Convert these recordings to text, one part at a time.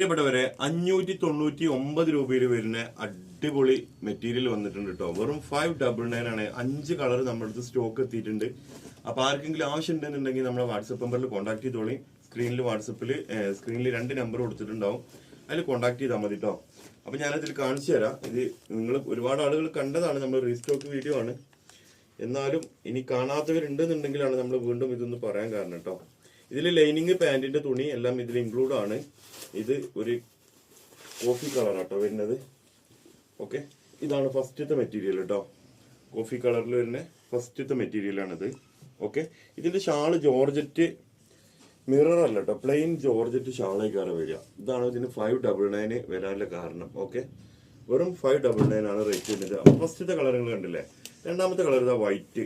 പ്രിയപ്പെട്ടവരെ അഞ്ഞൂറ്റി തൊണ്ണൂറ്റി ഒമ്പത് രൂപയിൽ വരുന്ന അടിപൊളി മെറ്റീരിയൽ വന്നിട്ടുണ്ട് കേട്ടോ വെറും ഫൈവ് ഡബിൾ നയൻ ആണ്. അഞ്ച് കളർ നമ്മുടെ അടുത്ത് സ്റ്റോക്ക് എത്തിയിട്ടുണ്ട്. അപ്പൊ ആർക്കെങ്കിലും ആവശ്യം ഉണ്ടെന്നുണ്ടെങ്കിൽ നമ്മളെ വാട്സപ്പ് നമ്പറിൽ കോൺടാക്ട് ചെയ്തോളി. സ്ക്രീനിൽ വാട്സപ്പിൽ സ്ക്രീനിൽ രണ്ട് നമ്പർ കൊടുത്തിട്ടുണ്ടാവും. അതിൽ കോൺടാക്ട് ചെയ്താൽ മതി കേട്ടോ അപ്പൊ ഞാനതിൽ കാണിച്ചു തരാം. ഇത് നിങ്ങൾ ഒരുപാട് ആളുകൾ കണ്ടതാണ് നമ്മൾ റീസ്റ്റോക്ക് വീഡിയോ ആണ്. എന്നാലും ഇനി കാണാത്തവരുണ്ടെന്നുണ്ടെങ്കിലാണ് നമ്മൾ വീണ്ടും ഇതൊന്ന് പറയാൻ കാരണം കേട്ടോ ഇതിൽ ലൈനിങ് പാന്റിന്റെ തുണി എല്ലാം ഇതിൽ ഇൻക്ലൂഡ് ആണ്. ഇത് ഒരു കോഫി കളർ കേട്ടോ വരുന്നത്. ഓക്കെ? ഇതാണ് ഫസ്റ്റത്തെ മെറ്റീരിയൽ കേട്ടോ കോഫി കളറിൽ വരുന്ന ഫസ്റ്റത്തെ മെറ്റീരിയൽ ഇത് ഓക്കെ? ഇതിന്റെ ഷാൾ ജോർജറ്റ് മിറർ കേട്ടോ പ്ലെയിൻ ജോർജറ്റ് ഷാളേക്കാണ് വരിക. ഇതാണ് ഇതിന് ഫൈവ് ഡബിൾ നയന് വരാനുള്ള കാരണം. ഓക്കെ? വെറും ഫൈവ് ഡബിൾ നയൻ ആണ് റേറ്റ് വരുന്നത്. ഫസ്റ്റത്തെ കളറുകൾ കണ്ടില്ലേ? രണ്ടാമത്തെ കളർ ഇതാ വൈറ്റ്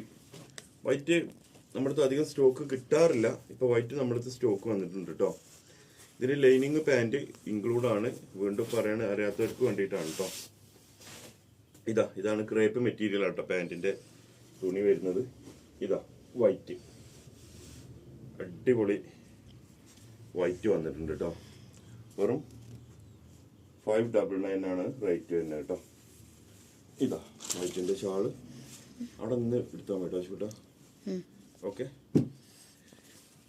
വൈറ്റ് നമ്മുടെ അധികം സ്റ്റോക്ക് കിട്ടാറില്ല. ഇപ്പോൾ വൈറ്റ് നമ്മുടെ സ്റ്റോക്ക് വന്നിട്ടുണ്ട് കേട്ടോ ഇതിന് ലൈനിങ് പാന്റ് ഇൻക്ലൂഡ് ആണ്. വീണ്ടും പറയണ അറിയാത്തവർക്ക് വേണ്ടിയിട്ടാണ് കേട്ടോ ഇതാ ഇതാണ് ക്രേപ്പ് മെറ്റീരിയൽ കേട്ടോ പാന്റിന്റെ തുണി വരുന്നത്. ഇതാ വൈറ്റ് അടിപൊളി വൈറ്റ് വന്നിട്ടുണ്ട് കേട്ടോ വെറും ഫൈവ് ഡബിൾ നയൻ ആണ് റേറ്റ് വരുന്നത് കേട്ടോ ഇതാ വൈറ്റിന്റെ ഷാൾ അവിടെ നിന്ന് എടുത്താൽ മതി കേട്ടോ ഓക്കെ.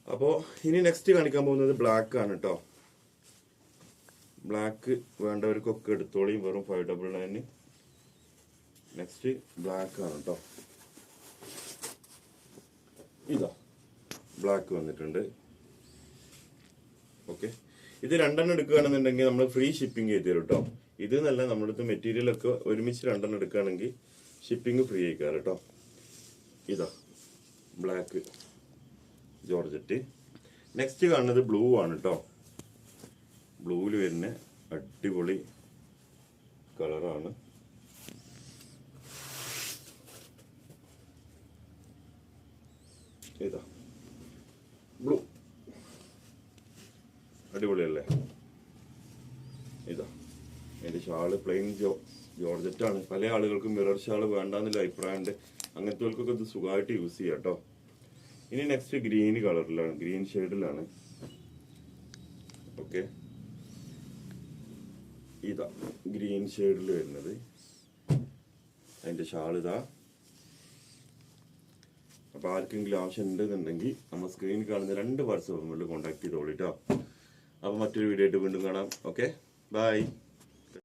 അപ്പോൾ ഇനി നെക്സ്റ്റ് കാണിക്കാൻ പോകുന്നത് ബ്ലാക്ക് ആണ് കേട്ടോ ബ്ലാക്ക് വേണ്ടവർക്കൊക്കെ എടുത്തോളിയും വെറും five double nine next black ആണ് കേട്ടോ ഇതാ. ബ്ലാക്ക് വന്നിട്ടുണ്ട്. ഓക്കെ. ഇത് രണ്ടെണ്ണം എടുക്കുകയാണെന്നുണ്ടെങ്കിൽ നമ്മൾ ഫ്രീ ഷിപ്പിംഗ് ചെയ്ത് തരും കേട്ടോ ഇത് നല്ല നമ്മുടെ അടുത്ത് മെറ്റീരിയൽ ഒക്കെ ഒരുമിച്ച് രണ്ടെണ്ണം എടുക്കുകയാണെങ്കിൽ ഷിപ്പിംഗ് ഫ്രീ ആയിക്കാറ് കേട്ടോ ഇതാ. Black georgette. നെക്സ്റ്റ് കാണുന്നത് ബ്ലൂ ആണ് കേട്ടോ ബ്ലൂവിൽ വരുന്ന അടിപൊളി കളറാണ് ഇതാ. ബ്ലൂ അടിപൊളിയല്ലേ? ഇതാ. എന്റെ ഷാൾ പ്ലെയിൻ ജോ ജോർജറ്റാണ്. പല ആളുകൾക്കും മിറർ ഷാൾ വേണ്ടാന്നുള്ള അഭിപ്രായമുണ്ട്. അങ്ങനത്തെവർക്കൊക്കെ ഇത് സുഖമായിട്ട് യൂസ് ചെയ്യാം കേട്ടോ ഇനി നെക്സ്റ്റ് ഗ്രീൻ കളറിലാണ് ഗ്രീൻ ഷെയ്ഡിലാണ് ഓക്കെ ഇതാ ഗ്രീൻ ഷെയ്ഡിൽ വരുന്നത്. അതിന്റെ ഷാൾ ഇതാ. അപ്പോൾ ആർക്കെങ്കിലും ആവശ്യം ഉണ്ടെന്നുണ്ടെങ്കിൽ നമ്മൾ സ്ക്രീനിൽ കാണുന്ന രണ്ട് വാട്സപ്പ് നമ്പറിൽ കോൺടാക്ട് ചെയ്തോളിട്ടോ അപ്പോൾ മറ്റൊരു വീഡിയോ ആയിട്ട് വീണ്ടും കാണാം. Okay bye